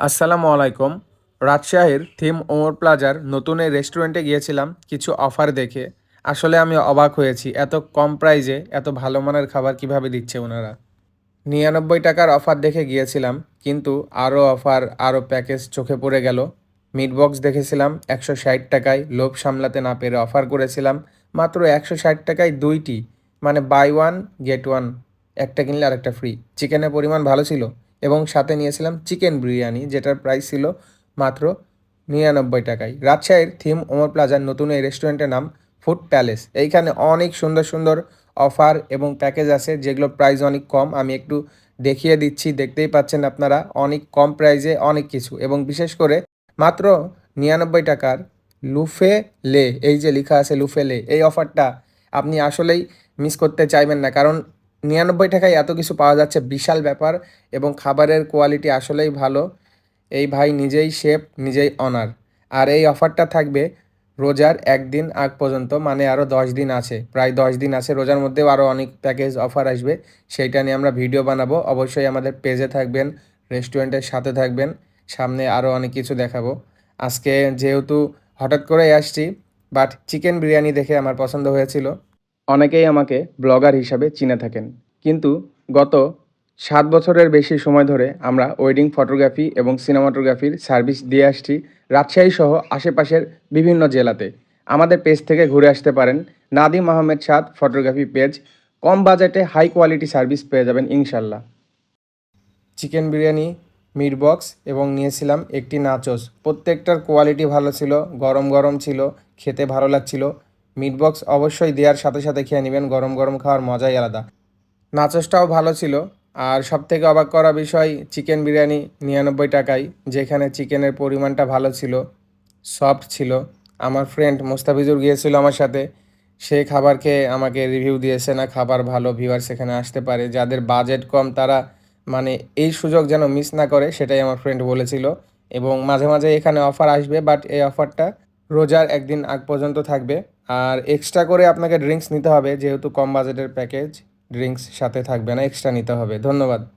আসসালামু আলাইকুম। রাজশাহীর থিম ওমর প্লাজার নতুন এই রেস্টুরেন্টে গিয়েছিলাম কিছু অফার দেখে। আসলে আমি অবাক হয়েছি, এত কম প্রাইজে এত ভালো মানের খাবার কীভাবে দিচ্ছে ওনারা। নিরানব্বই টাকার অফার দেখে গিয়েছিলাম, কিন্তু আরও অফার, আরও প্যাকেজ চোখে পড়ে গেল। মিট বক্স দেখেছিলাম, একশো ষাট টাকায় লোভ সামলাতে না পেরে অফার করেছিলাম, মাত্র একশো ষাট টাকায় দুইটি। মানে বাই ওয়ান, গেট ওয়ান, একটা কিনলে আরেকটা ফ্রি। চিকেনের পরিমাণ ভালো ছিল এবং সাথে নিয়েছিলাম চিকেন বিরিয়ানি, যেটার প্রাইস ছিল মাত্র নিরানব্বই টাকায়। রাজশাহীর থিম ওমর প্লাজার নতুন এই রেস্টুরেন্টের নাম ফুড প্যালেস এইখানে অনেক সুন্দর সুন্দর অফার এবং প্যাকেজ আছে, যেগুলোর প্রাইস অনেক কম। আমি একটু দেখিয়ে দিচ্ছি, দেখতেই পাচ্ছেন আপনারা, অনেক কম প্রাইসে অনেক কিছু। এবং বিশেষ করে মাত্র নিরানব্বই টাকার লুফে লে, এই যে লেখা আছে লুফে লে, এই অফারটা আপনি আসলেই মিস করতে চাইবেন না। কারণ নিরানব্বই টাকায় এত কিছু পাওয়া যাচ্ছে, বিশাল ব্যাপার এবং খাবারের কোয়ালিটি আসলেই ভালো। এই ভাই নিজেই শেফ নিজেই অনার আর এই অফারটা থাকবে রোজার একদিন আগ পর্যন্ত মানে আরও দশ দিন আছে, প্রায় দশ দিন আছে। রোজার মধ্যেও আরও অনেক প্যাকেজ অফার আসবে, সেইটা নিয়ে আমরা ভিডিও বানাবো। অবশ্যই আমাদের পেজে থাকবেন রেস্টুরেন্টের সাথে থাকবেন, সামনে আরও অনেক কিছু দেখাবো। আজকে যেহেতু হঠাৎ করেই আসছি বাট চিকেন বিরিয়ানি দেখে আমার পছন্দ হয়েছিল। অনেকেই আমাকে ব্লগার হিসাবে চিনে থাকেন। কিন্তু গত সাত বছরের বেশি সময় ধরে আমরা ওয়েডিং ফটোগ্রাফি এবং সিনেমাটোগ্রাফির সার্ভিস দিয়ে আসছি রাজশাহী সহ আশেপাশের বিভিন্ন জেলাতে। আমাদের পেজ থেকে ঘুরে আসতে পারেন নাদিম আহমেদ সাদ ফটোগ্রাফি পেজ। কম বাজেটে হাই কোয়ালিটি সার্ভিস পেয়ে যাবেন ইনশাল্লাহ। চিকেন বিরিয়ানি, মিট বক্স এবং নিয়েছিলাম একটি নাচোস। প্রত্যেকটার কোয়ালিটি ভালো ছিল, গরম গরম ছিল, খেতে ভালো লাগছিল। মিট বক্স অবশ্যই দেওয়ার সাথে সাথে খেয়ে নেবেন। গরম গরম খাওয়ার মজাই আলাদা। নাচসটাও ভালো ছিল। আর সব থেকে অবাক করা বিষয়, চিকেন বিরিয়ানি নিরানব্বই টাকায়, যেখানে চিকেনের পরিমাণটা ভালো ছিল, সফট ছিল। আমার ফ্রেন্ড মোস্তাফিজুর গিয়েছিল আমার সাথে। সে খাবার খেয়ে আমাকে রিভিউ দিয়েছে না, খাবার ভালো ভিউয়ার সেখানে আসতে পারে। যাদের বাজেট কম, তারা মানে এই সুযোগ যেন মিস না করে, সেটাই আমার ফ্রেন্ড বলেছিল। এবং মাঝে মাঝে এখানে অফার আসবে বাট এই অফারটা রোজার একদিন আগ পর্যন্ত থাকবে। আর এক্সট্রা করে আপনাকে ড্রিঙ্কস নিতে হবে, যেহেতু কম বাজেটের প্যাকেজ ড্রিঙ্কস সাথে থাকবে না এক্সট্রা নিতে হবে। ধন্যবাদ।